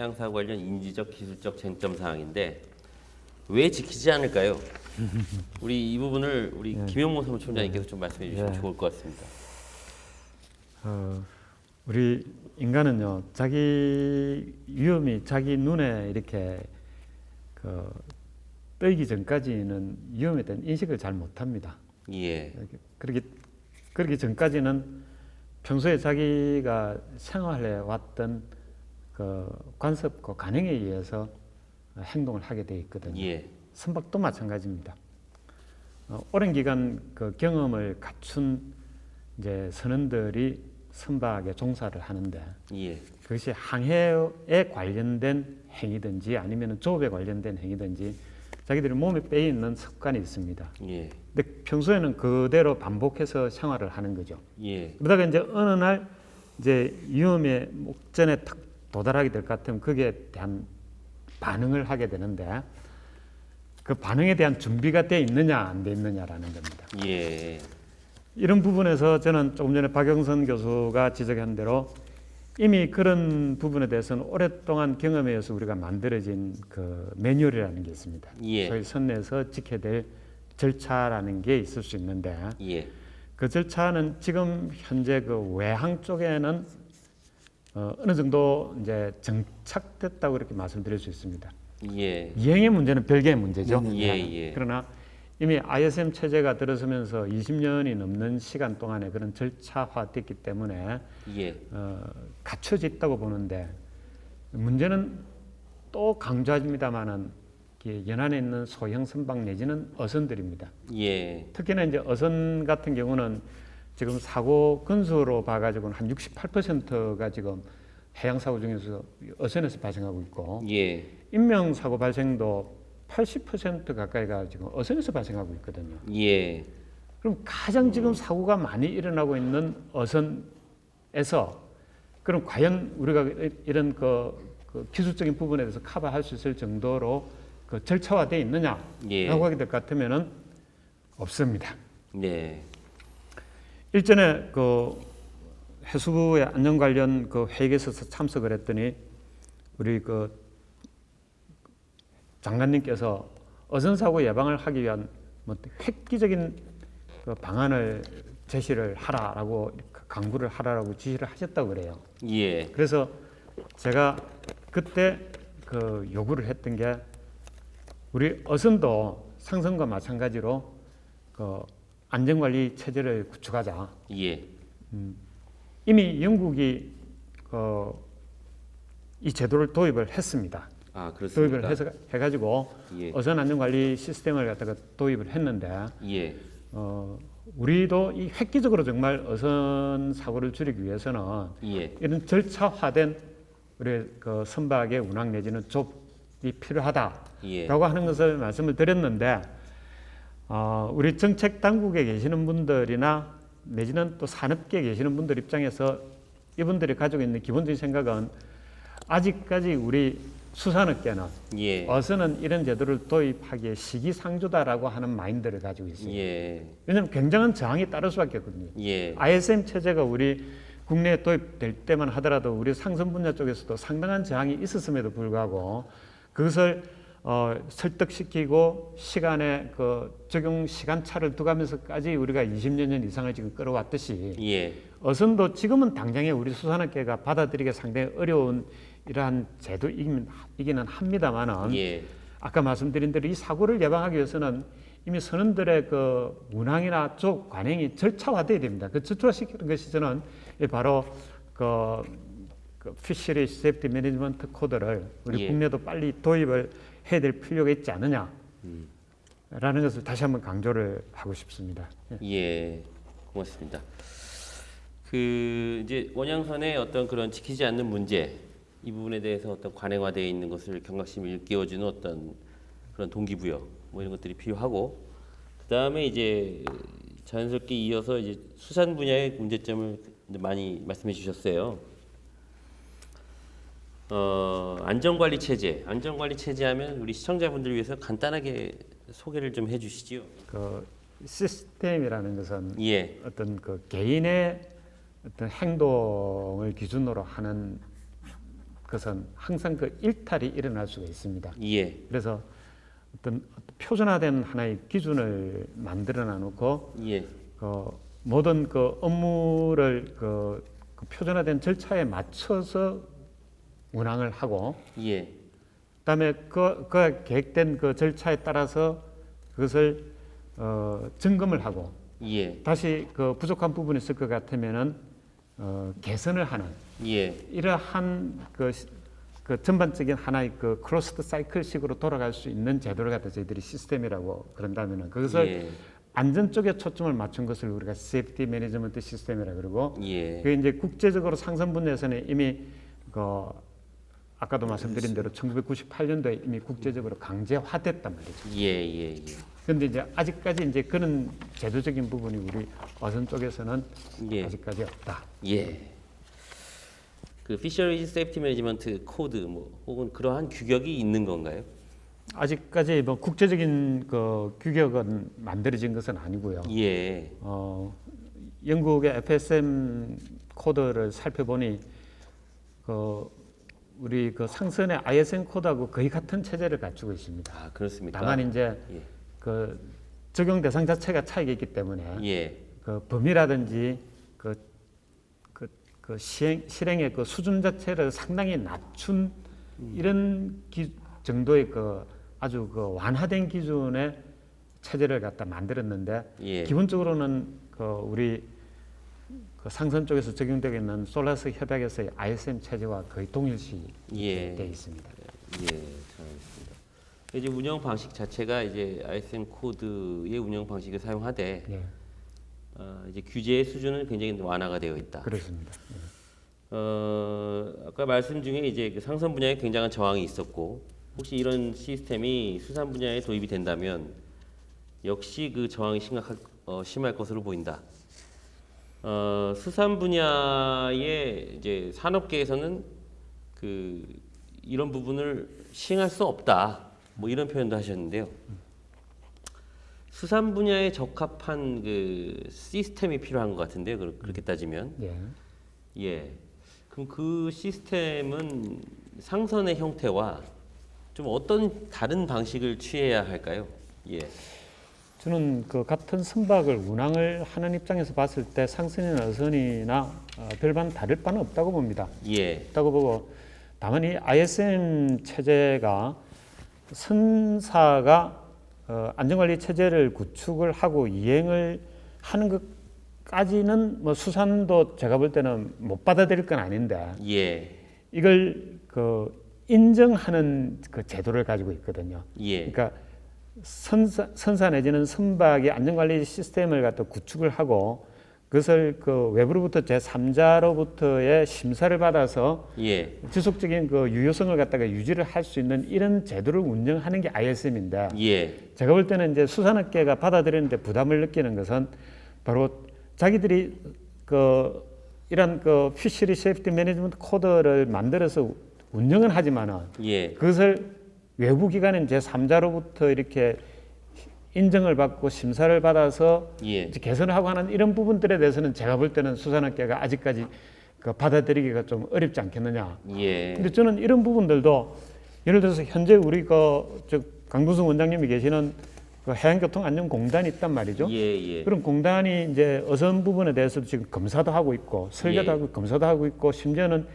해양사 관련 인지적 기술적 쟁점 사항인데 왜 지키지 않을까요? 우리 이 부분을 우리 김영모 사무총장님께서 좀 말씀해 주시면 네. 좋을 것 같습니다. 어, 우리 인간은요 자기 위험이 자기 눈에 이렇게 그 떠이기 전까지는 위험에 대한 인식을 잘 못합니다. 예, 그러기 그러기 전까지는 평소에 자기가 생활해 왔던 그 관습과 관행에 의해서 행동을 하게 돼 있거든요. 예, 선박도 마찬가지입니다. 어, 오랜 기간 그 경험을 갖춘 이제 선원들이 선박에 종사를 하는데 예, 그것이 항해에 관련된 행위든지 아니면 조업에 관련된 행위든지 자기들이 몸에 빼 있는 습관이 있습니다. 예, 근데 평소에는 그대로 반복해서 생활을 하는 거죠. 예, 그러다가 이제 어느 날 이제 위험의 목전에 탁 도달하게 될 것 같으면 거기에 대한 반응을 하게 되는데 그 반응에 대한 준비가 돼 있느냐 안 돼 있느냐라는 겁니다. 예, 이런 부분에서 저는 조금 전에 박영선 교수가 지적한 대로 이미 그런 부분에 대해서는 오랫동안 경험에 의해서 우리가 만들어진 그 매뉴얼이라는 게 있습니다. 예. 소위 선내에서 지켜야 될 절차라는 게 있을 수 있는데 예, 그 절차는 지금 현재 그 외항 쪽에는 어, 어느 정도 이제 정착됐다고 이렇게 말씀드릴 수 있습니다. 예, 이행의 문제는 별개의 문제죠. 예, 예. 그러나 이미 ISM 체제가 들어서면서 20년이 넘는 시간 동안에 그런 절차화됐기 때문에 예, 어, 갖춰져 있다고 보는데 문제는 또 강조합니다만은 연안에 있는 소형 선박 내지는 어선들입니다. 예, 특히나 이제 어선 같은 경우는 지금 사고 건수로 봐가지고는 한 68%가 지금 해양 사고 중에서 어선에서 발생하고 있고 예, 인명 사고 발생도 80% 가까이가 지금 어선에서 발생하고 있거든요. 예, 그럼 가장 지금 사고가 많이 일어나고 있는 어선에서 그럼 과연 우리가 이런 그, 그 기술적인 부분에 대해서 커버할 수 있을 정도로 그 절차화돼 있느냐라고 예, 하게 될 것 같으면은 없습니다. 네, 일전에 그 해수부의 안전 관련 그 회의에 있어서 참석을 했더니 우리 그 장관님께서 어선 사고 예방을 하기 위한 뭐 획기적인 그 방안을 제시를 하라라고 강구를 하라라고 지시를 하셨다고 그래요. 예, 그래서 제가 그때 그 요구를 했던 게 우리 어선도 상선과 마찬가지로 그 안전관리 체제를 구축하자. 예, 이미 영국이 그이 제도를 도입을 했습니다. 아 도입을 그렇습니까? 해서 해가지고 예, 어선 안전관리 시스템을 갖다가 도입을 했는데 예, 어, 우리도 이 획기적으로 정말 어선 사고를 줄이기 위해서는 예, 이런 절차화된 우리 그 선박의 운항 내지는 좁이 필요하다라고 예, 하는 것을 말씀을 드렸는데 어, 우리 정책 당국에 계시는 분들이나 내지는 또 산업계에 계시는 분들 입장에서 이분들이 가지고 있는 기본적인 생각은 아직까지 우리 수산업계는 예, 어선은 이런 제도를 도입하기에 시기상조다라고 하는 마인드를 가지고 있어요. 예, 왜냐하면 굉장한 저항이 따를 수밖에 없거든요. 예, ISM 체제가 우리 국내에 도입될 때만 하더라도 우리 상선 분야 쪽에서도 상당한 저항이 있었음에도 불구하고 그것을 어, 설득시키고 시간에 그 적용 시간 차를 두가면서까지 우리가 20년 년 이상을 지금 끌어왔듯이 예, 어선도 지금은 당장에 우리 수산업계가 받아들이기 상당히 어려운 이러한 제도이기는 이기는 합니다만은 예, 아까 말씀드린 대로 이 사고를 예방하기 위해서는 이미 선원들의 그 운항이나 쪽 관행이 절차화돼야 됩니다. 그 절차화시키는 것이 저는 이 바로 그, 그 피셔리 세프티 매니지먼트 코드를 우리 예. 국내도 빨리 도입을 해야 될 필요가 있지 않느냐. 라는 것을 다시 한번 강조를 하고 싶습니다. 예. 예, 고맙습니다. 그 이제 원양선의 어떤 그런 지키지 않는 문제 이 부분에 대해서 어떤 관행화되어 있는 것을 경각심을 일깨워주는 어떤 그런 동기부여 뭐 이런 것들이 필요하고 그 다음에 이제 자연스럽게 이어서 이제 수산 분야의 문제점을 많이 말씀해 주셨어요. 어, 안전관리 체제, 안전관리 체제 하면 우리 시청자분들 위해서 간단하게 소개를 좀 해주시지요. 그 시스템이라는 것은 예, 어떤 그 개인의 어떤 행동을 기준으로 하는 것은 항상 그 일탈이 일어날 수가 있습니다. 예. 그래서 어떤 표준화된 하나의 기준을 만들어 놔놓고 예. 그 모든 그 업무를 그, 그 표준화된 절차에 맞춰서 운항을 하고 예. 그다음에 그, 그 계획된 그 절차에 따라서 그것을 어, 점검을 하고 예. 다시 그 부족한 부분이 있을 것 같으면은 어, 개선을 하는 예. 이러한 그, 시- 그 전반적인 하나의 그 클로스드 사이클식으로 돌아갈 수 있는 제도를 갖다 저희들이 시스템이라고 그런다면은 그것을 예. 안전 쪽에 초점을 맞춘 것을 우리가 세이프티 매니지먼트 시스템이라 그러고 예. 그 이제 국제적으로 상선 분야에서는 이미 그 아까도 말씀드린 대로 1998년도에 이미 국제적으로 강제화됐단 말이죠. 예. 예. 예. 그런데 이제 아직까지 이제 그런 제도적인 부분이 우리 어선 쪽에서는 예. 아직까지 없다. 예. 그 피셔리즈 세이프티 매니지먼트 코드 뭐 혹은 그러한 규격이 있는 건가요? 아직까지 뭐 국제적인 그 규격은 만들어진 것은 아니고요. 예. 어, 영국의 FSM 코드를 살펴보니 그 우리 그 상선의 ISM 코드하고 거의 같은 체제를 갖추고 있습니다. 아, 그렇습니까? 다만 이제 예. 그 적용 대상 자체가 차이가 있기 때문에 예. 그 범위라든지 그, 그, 그 시행, 실행의 그 수준 자체를 상당히 낮춘 이런 기, 정도의 그 아주 그 완화된 기준의 체제를 갖다 만들었는데 예. 기본적으로는 그 우리 그 상선 쪽에서 적용되고 있는 솔라스 협약에서의 ISM 체제와 거의 동일시 예. 되어 있습니다. 예, 잘 알겠습니다. 이제 운영 방식 자체가 이제 ISM 코드의 운영 방식을 사용하되 예, 어, 이제 규제의 수준은 굉장히 완화가 되어 있다. 그렇습니다. 어, 아까 말씀 중에 이제 그 상선 분야에 굉장한 저항이 있었고 혹시 이런 시스템이 수산 분야에 도입이 된다면 역시 그 저항이 심각할 어, 심할 것으로 보인다. 어, 수산 분야의 이제 산업계에서는 그 이런 부분을 시행할 수 없다. 뭐 이런 표현도 하셨는데요. 수산 분야에 적합한 그 시스템이 필요한 것 같은데요. 그렇- 그렇게 따지면. 예. 예. 그럼 그 시스템은 상선의 형태와 좀 어떤 다른 방식을 취해야 할까요? 예. 저는 그 같은 선박을 운항을 하는 입장에서 봤을 때 상선이나 어선이나 어, 별반 다를 바는 없다고 봅니다. 예. 있다고 보고 다만 이 ISM 체제가 선사가 어, 안전관리 체제를 구축을 하고 이행을 하는 것까지는 뭐 수산도 제가 볼 때는 못 받아들일 건 아닌데 예. 이걸 그 인정하는 그 제도를 가지고 있거든요. 예. 그러니까 선사, 선사 내지는 선박의 안전관리 시스템을 갖다 구축을 하고 그것을 그 외부로부터 제3자로부터의 심사를 받아서 예. 지속적인 그 유효성을 갖다가 유지를 할 수 있는 이런 제도를 운영하는 게 ISM인데 예. 제가 볼 때는 이제 수산업계가 받아들이는데 부담을 느끼는 것은 바로 자기들이 그 이런 그 피셔리 세이프티 매니지먼트 코드를 만들어서 운영은 하지만은 예. 그것을 외부 기관인 제3자로부터 이렇게 인정을 받고 심사를 받아서 예. 개선을 하고 하는 이런 부분들에 대해서는 제가 볼 때는 수산업계가 아직까지 그 받아들이기가 좀 어렵지 않겠느냐. 예. 근데 저는 이런 부분들도 예를 들어서 현재 우리 그저 강두승 원장님이 계시는 그 해양교통안전공단이 있단 말이죠. 예. 예. 그런 공단이 이제 어선 부분에 대해서도 지금 검사도 하고 있고 설계도 예. 하고 검사도 하고 있고 심지어는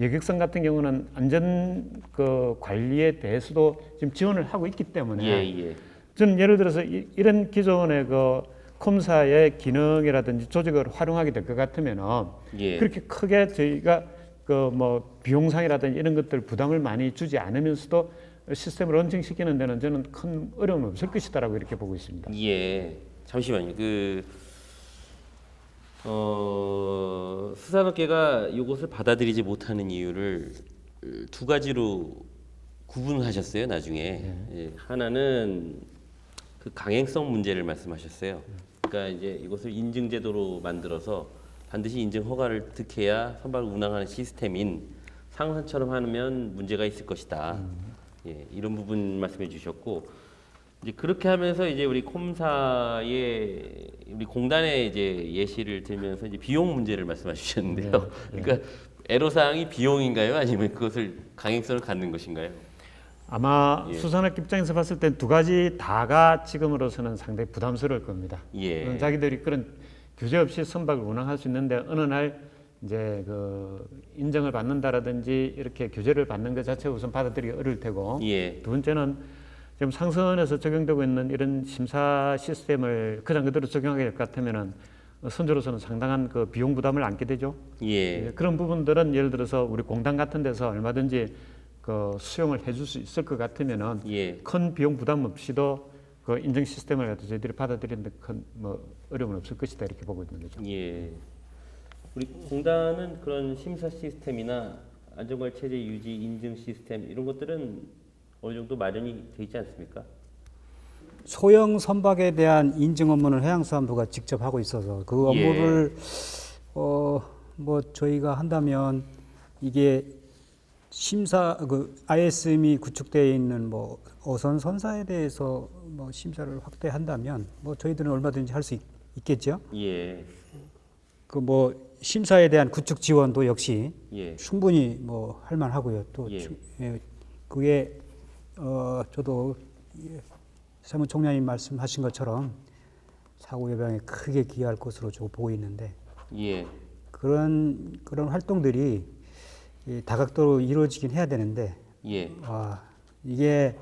여객선 같은 경우는 안전 그 관리에 대해서도 지금 지원을 하고 있기 때문에 예. 예. 저는 예를 들어서 이, 이런 기존의 그 콤사의 기능이라든지 조직을 활용하게 될 것 같으면은 예. 그렇게 크게 저희가 그 뭐 비용상이라든지 이런 것들 부담을 많이 주지 않으면서도 시스템을 런칭시키는 데는 저는 큰 어려움이 없을 것이다라고 이렇게 보고 있습니다. 예. 잠시만요. 그 어, 수산업계가 이것을 받아들이지 못하는 이유를 두 가지로 구분하셨어요. 나중에 예. 하나는 그 강행성 문제를 말씀하셨어요. 그러니까 이제 이것을 인증 제도로 만들어서 반드시 인증 허가를 득해야 선박을 운항하는 시스템인 상선처럼 하면 문제가 있을 것이다. 예, 이런 부분 말씀해 주셨고 이제 그렇게 하면서 이제 우리 콤사의 우리 공단의 이제 예시를 들면서 이제 비용 문제를 말씀해 주셨는데요. 그러니까 애로사항이 비용인가요? 아니면 그것을 강행성을 갖는 것인가요? 아마 예. 수산업 입장에서 봤을 땐 두 가지 다가 지금으로서는 상당히 부담스러울 겁니다. 예. 음, 자기들이 그런 규제 없이 선박을 운항할 수 있는데 어느 날 이제 그 인정을 받는다라든지 이렇게 규제를 받는 것 자체가 우선 받아들이기 어려울 테고 예. 두 번째는 지금 상선에서 적용되고 있는 이런 심사 시스템을 그냥 그대로 적용하게 될 것 같으면은 선주로서는 상당한 그 비용 부담을 안게 되죠. 예. 예, 그런 부분들은 예를 들어서 우리 공단 같은 데서 얼마든지 그 수용을 해줄 수 있을 것 같으면은 예. 큰 비용 부담 없이도 그 인증 시스템을 갖다 저희들이 받아들이는데 큰 뭐 어려움은 없을 것이다 이렇게 보고 있는 거죠. 예. 우리 공단은 그런 심사 시스템이나 안전관리 체제 유지 인증 시스템 이런 것들은 어느 정도 마련이 돼 있지 않습니까? 소형 선박에 대한 인증 업무는 해양수산부가 직접 하고 있어서 그 예. 업무를 어뭐 저희가 한다면 이게 심사 그 ISM이 구축되어 있는 뭐 어선 선사에 대해서 뭐 심사를 확대한다면 뭐 저희들은 얼마든지 할 수 있겠죠. 예. 그 뭐 심사에 대한 구축 지원도 역시 예. 충분히 뭐 할만하고요. 또 예. 추- 예, 그게 어 저도 예, 사무총장님 말씀하신 것처럼 사고 예방에 크게 기여할 것으로 저 보고 있는데 예. 그런 그런 활동들이 이 다각도로 이루어지긴 해야 되는데 예. 아, 이게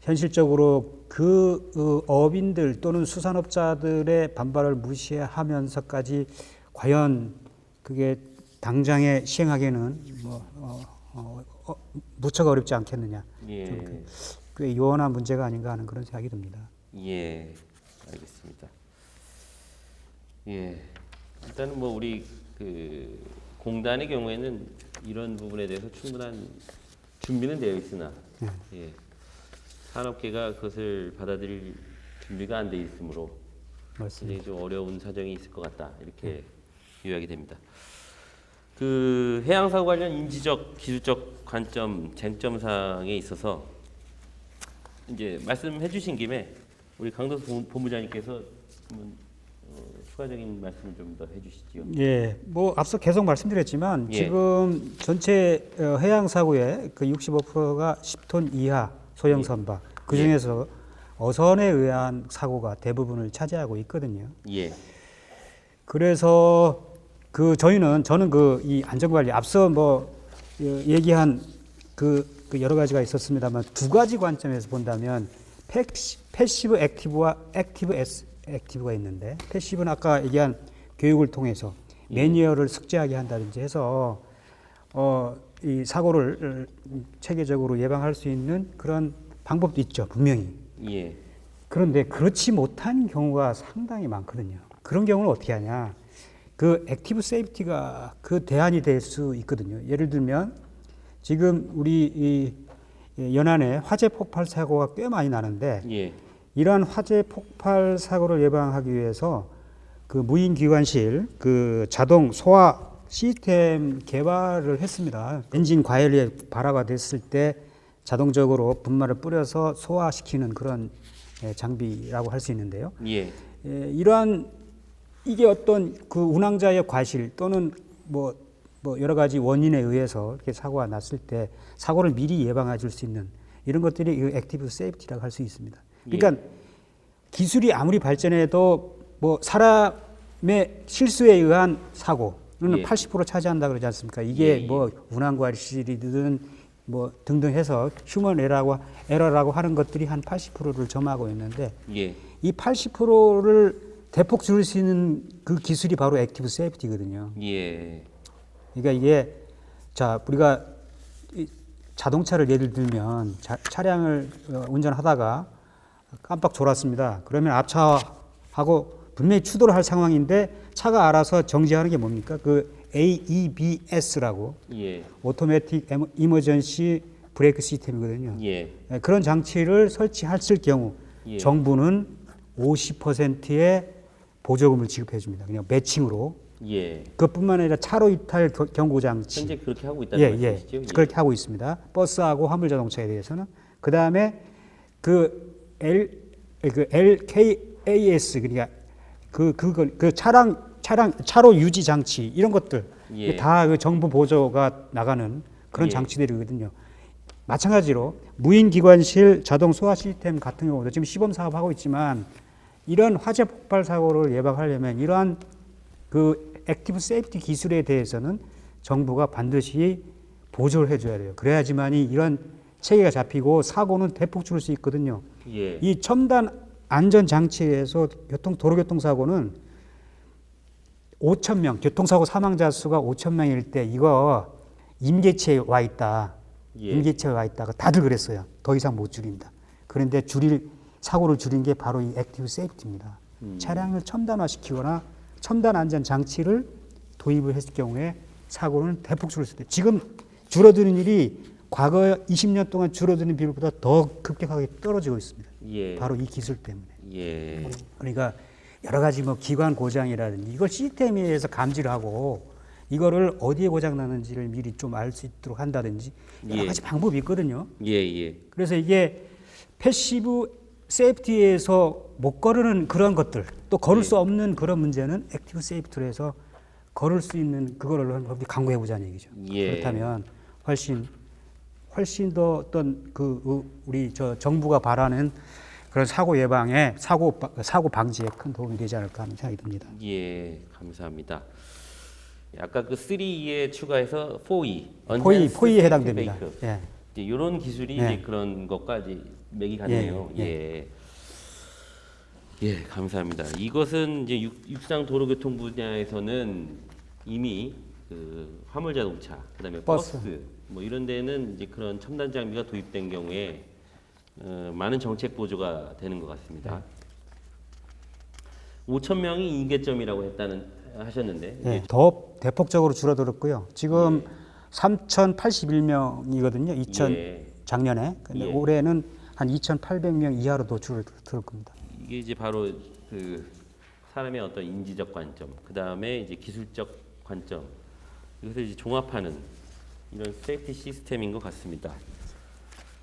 현실적으로 그 어, 어민들 또는 수산업자들의 반발을 무시하면서까지 과연 그게 당장에 시행하기에는 뭐 어, 어, 어, 무척 어렵지 않겠느냐. 예. 꽤 요원한 문제가 아닌가 하는 그런 생각이 듭니다. 예. 알겠습니다. 예. 일단은 뭐 우리 그 공단의 경우에는 이런 부분에 대해서 충분한 준비는 되어 있으나 네. 예. 산업계가 그것을 받아들일 준비가 안 돼 있으므로 맞습니다. 굉장히 좀 어려운 사정이 있을 것 같다 이렇게 요약이 됩니다. 그 해양사고 관련 인지적, 기술적 관점, 쟁점 사항에 있어서 이제 말씀해 주신 김에 우리 본- 본부장님께서 어, 추가적인 말씀 좀더 해주시지요. 예, 뭐 앞서 계속 말씀드렸지만 예. 지금 전체 어, 해양 사고의 그 65%가 10톤 이하 소형 예. 선박 그 중에서 어선에 의한 사고가 대부분을 차지하고 있거든요. 예, 그래서 그 저희는 저는 그 이 안전관리 앞서 뭐 어, 얘기한 그, 그 여러 가지가 있었습니다만 두 가지 관점에서 본다면 패시, 패시브 액티브와 액티브 에스, 액티브가 있는데 패시브는 아까 얘기한 교육을 통해서 매니어를 숙지하게 한다든지 해서 어, 이 사고를 어, 체계적으로 예방할 수 있는 그런 방법도 있죠 분명히 예, 그런데 그렇지 못한 경우가 상당히 많거든요. 그런 경우는 어떻게 하냐? 그 액티브 세이프티가 그 대안이 될 수 있거든요. 예를 들면 지금 우리 이 연안에 화재 폭발 사고가 꽤 많이 나는데 예, 이러한 화재 폭발 사고를 예방하기 위해서 그 무인 기관실 그 자동 소화 시스템 개발을 했습니다. 엔진 과열에 발화가 됐을 때 자동적으로 분말을 뿌려서 소화시키는 그런 예, 장비라고 할 수 있는데요. 예, 예, 이러한 이게 어떤 그 운항자의 과실 또는 뭐, 뭐 여러 가지 원인에 의해서 이렇게 사고가 났을 때 사고를 미리 예방해 줄 수 있는 이런 것들이 이 액티브 세이프티라고 할 수 있습니다. 그러니까 기술이 아무리 발전해도 뭐 사람의 실수에 의한 사고는 예. 80% 차지한다 그러지 않습니까? 이게 예, 예. 뭐 운항 과실이든 뭐 등등 해서 휴먼 에러라고 에러라고 하는 것들이 한 80%를 점하고 있는데 예, 이 80%를 대폭 줄일 수 있는 그 기술이 바로 액티브 세이프티거든요. 예, 그러니까 이게 자 우리가 이 자동차를 예를 들면 자, 차량을 어, 운전하다가 깜빡 졸았습니다. 그러면 앞차하고 분명히 추돌을 할 상황인데 차가 알아서 정지하는 게 뭡니까? 그 AEBS라고 예, 오토매틱 이머전시 브레이크 시스템이거든요. 예, 예, 그런 장치를 설치했을 경우 예. 정부는 50%의 보조금을 지급해 줍니다. 그냥 매칭으로. 예. 그뿐만 아니라 차로 이탈 겨- 경고 장치. 현재 그렇게 하고 있다는 예, 예. 말씀이시죠? 그렇게 하고 있습니다. 버스하고 화물 자동차에 대해서는 그다음에 그 L 그 LKAS 그러니까 그 그거 그 차량 차량 차로 유지 장치 이런 것들 예. 다그 정부 보조가 나가는 그런 예. 장치들이거든요. 마찬가지로 무인 기관실 자동 소화 시스템 같은 경우도 지금 시범 사업하고 있지만 이런 화재 폭발 사고를 예방하려면 이러한 그 액티브 세이프티 기술에 대해서는 정부가 반드시 보조를 해줘야 돼요. 그래야지만이 이런 체계가 잡히고 사고는 대폭 줄일 수 있거든요. 예. 이 첨단 안전 장치에서 교통 도로교통 사고는 5천 명 교통사고 사망자 수가 5천 명일 때 이거 임계치에 와 있다. 예. 임계치에 와 있다가 다들 그랬어요. 더 이상 못 줄인다. 그런데 줄일 사고를 줄인 게 바로 이 액티브 세이프티입니다. 차량을 첨단화시키거나 첨단 안전 장치를 도입을 했을 경우에 사고는 대폭 줄을 수 있다. 지금 줄어드는 일이 과거 20년 동안 줄어드는 비율보다 더 급격하게 떨어지고 있습니다. 예. 바로 이 기술 때문에. 예. 그러니까 여러 가지 뭐 기관 고장이라든지 이걸 시스템에 의해서 감지를 하고 이거를 어디에 고장 나는지를 미리 좀 알 수 있도록 한다든지 여러 예. 가지 방법이 있거든요. 예. 예. 그래서 이게 패시브 세이프티에서 못 걸으는 그런 것들 또 걸을 예. 수 없는 그런 문제는 액티브 세이프티로 해서 걸을 수 있는 그거를 한번 강구해 보자는 얘기죠. 예. 그렇다면 훨씬 훨씬 더 어떤 그 우- 우리 저 정부가 바라는 그런 사고 예방에 사고 바- 사고 방지에 큰 도움이 되지 않을까 하는 생각이 듭니다. 예, 감사합니다. 아까 그 3에 추가해서 4E, 포이 포이에 해당됩니다. 예. 이런 기술이 예. 이제 그런 것까지 맥이 가네요. 예, 예. 예, 감사합니다. 이것은 이제 육, 육상 도로교통 분야에서는 이미 그 화물 자동차, 그다음에 버스, 버스. 뭐 이런 데는 이제 그런 첨단 장비가 도입된 경우에 어, 많은 정책 보조가 되는 것 같습니다. 5천 명이 인계점이라고 했다는 하셨는데 예. 더 대폭적으로 줄어들었고요. 지금 예. 3,082명이거든요. 2000 예. 작년에. 근데 예. 올해는 한 2,800명 이하로 더 줄어들 겁니다. 이게 이제 바로 그 사람의 어떤 인지적 관점, 그 다음에 이제 기술적 관점, 이것을 이제 종합하는 이런 세이프티 시스템인 것 같습니다.